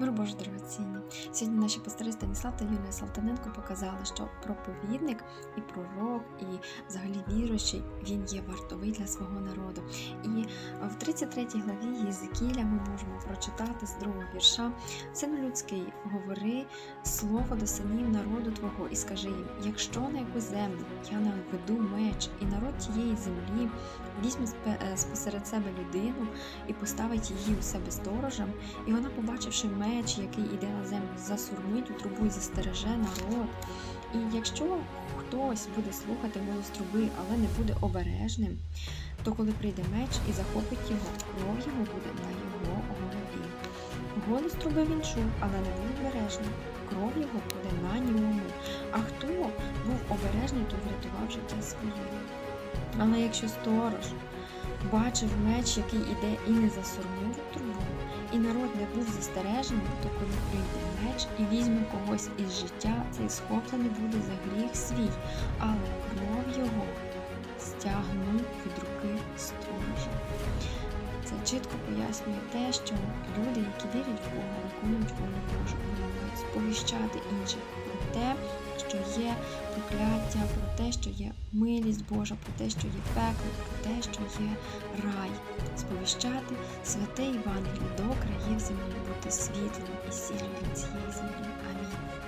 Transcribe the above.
Мир Боже дорогоцінні. Сьогодні наші пастори Станіслав та Юлія Салтаненко показали, що проповідник і пророк, і взагалі віруючий, він є вартовий для свого народу. І в 33 главі Єзекіля ми можемо прочитати з другого вірша: Сину людський, говори слово до синів народу Твого і скажи їм: якщо на яку землю я наведу меч, і народ тієї землі візьме е, спосеред себе людину і поставить її у себе сторожем, і вона, побачивши меч, який іде на землю, засурмить у трубу і застереже народ. І якщо хтось буде слухати голос труби, але не буде обережним, то коли прийде меч і захопить його, кров його буде на його голові. Голос труби він чув, але не був обережним. Кров його буде на ньому. А хто був обережний, то врятував життя своє. Але якщо сторож бачив меч, який іде і не засурмив трубу, і народ не був застережений, то коли прийде меч і візьме когось із життя, цей схоплений буде за гріх свій, але кров його стягнуть від руки сторожа. Це чітко пояснює те, що люди, які вірять в Бога, виконують волю Божу, вони мають сповіщати інших про те, що є прокляття, про те, що є милість Божа, про те, що є пекло, про те, що є рай, сповіщати святе Євангеліє до країв землі, бути світлом і сіллю для цієї землі. Амінь.